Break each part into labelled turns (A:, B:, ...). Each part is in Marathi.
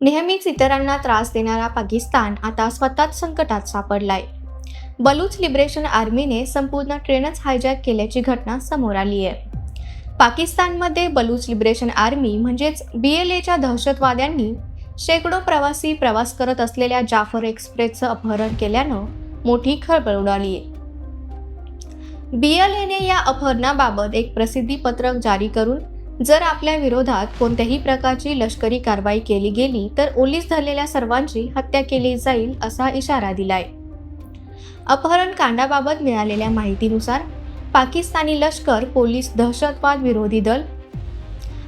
A: नेहमीच इतरांना त्रास देणारा पाकिस्तान आता स्वतःच संकटात सापडलाय. बलूच लिबरेशन आर्मीने संपूर्ण ट्रेनच हायजॅक केल्याची घटना समोर आली आहे. पाकिस्तानमध्ये बलूच लिबरेशन आर्मी म्हणजेच बी एल एच्या दहशतवाद्यांनी शेकडो प्रवासी प्रवास करत असलेल्या जाफर एक्सप्रेसचं अपहरण केल्यानं मोठी खळबळ उडाली आहे. बी एल एने या अपहरणाबाबत एक प्रसिद्धी पत्रक जारी करून जर आपल्या विरोधात कोणत्याही प्रकारची लष्करी कारवाई केली गेली तर ओलीस धरलेल्या सर्वांची हत्या केली जाईल असा इशारा दिलाय. अपहरण कांडाबाबत मिळालेल्या माहितीनुसार पाकिस्तानी लष्कर पोलीस दहशतवाद विरोधी दल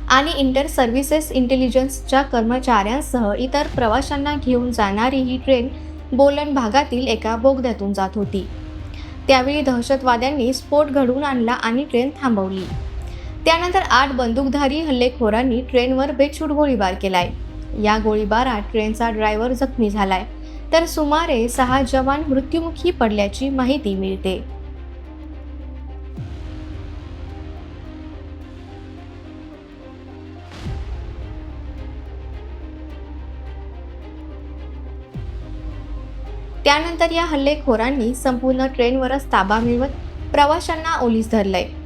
A: आणि इंटर सर्व्हिसेस इंटेलिजन्सच्या कर्मचाऱ्यांसह इतर प्रवाशांना घेऊन जाणारी ही ट्रेन बोलन भागातील एका बोगद्यातून जात होती. त्यावेळी दहशतवाद्यांनी स्फोट घडवून आणला आणि ट्रेन थांबवली. त्यानंतर आठ बंदूकधारी हल्लेखोरांनी ट्रेनवर बेछूट गोळीबार केलाय. या गोळीबारात ट्रेनचा ड्रायव्हर जखमी झालाय. तर सुमारे सहा जवान मृत्युमुखी पडल्याची माहिती मिळते. त्यानंतर या हल्लेखोरांनी संपूर्ण ट्रेनवरच ताबा मिळवत प्रवाशांना ओलीस धरलंय.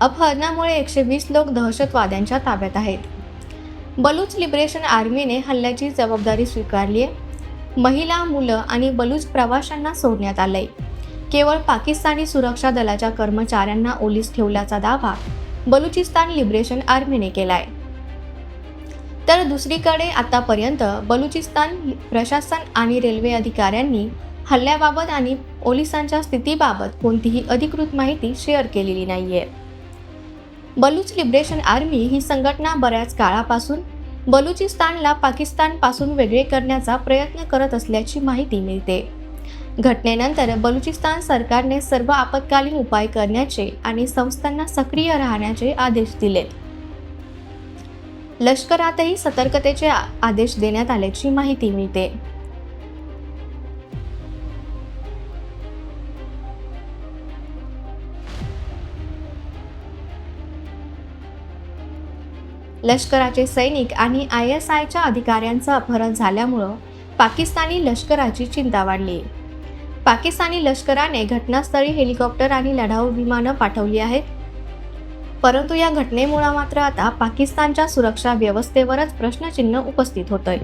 A: अपहरणामुळे एकशे वीस लोक दहशतवाद्यांच्या ताब्यात आहेत. बलूच लिबरेशन आर्मीने हल्ल्याची जबाबदारी स्वीकारली आहे महिला मुलं आणि बलूच प्रवाशांना सोडण्यात आलंय. केवळ पाकिस्तानी सुरक्षा दलाच्या कर्मचाऱ्यांना ओलीस ठेवल्याचा दावा बलुचिस्तान लिबरेशन आर्मीने केलाय. तर दुसरीकडे आतापर्यंत बलुचिस्तान प्रशासन आणि रेल्वे अधिकाऱ्यांनी हल्ल्याबाबत आणि पोलिसांच्या स्थितीबाबत कोणतीही अधिकृत माहिती शेअर केलेली नाहीये. बलूच लिबरेशन आर्मी ही संघटना बऱ्याच काळापासून बलुचिस्तानला पाकिस्तानपासून वेगळे करण्याचा प्रयत्न करत असल्याची माहिती मिळते. घटनेनंतर बलुचिस्तान सरकारने सर्व आपत्कालीन उपाय करण्याचे आणि संस्थांना सक्रिय राहण्याचे आदेश दिलेत. लष्करातही सतर्कतेचे आदेश देण्यात आल्याची माहिती मिळते. लष्कराचे सैनिक आणि आय एस आयच्या अधिकाऱ्यांचं अपहरण झाल्यामुळं पाकिस्तानी लष्कराची चिंता वाढली. पाकिस्तानी लष्कराने घटनास्थळी हेलिकॉप्टर आणि लढाऊ विमानं पाठवली आहेत. परंतु या घटनेमुळे मात्र आता पाकिस्तानच्या सुरक्षा व्यवस्थेवरच प्रश्नचिन्ह उपस्थित होतंय.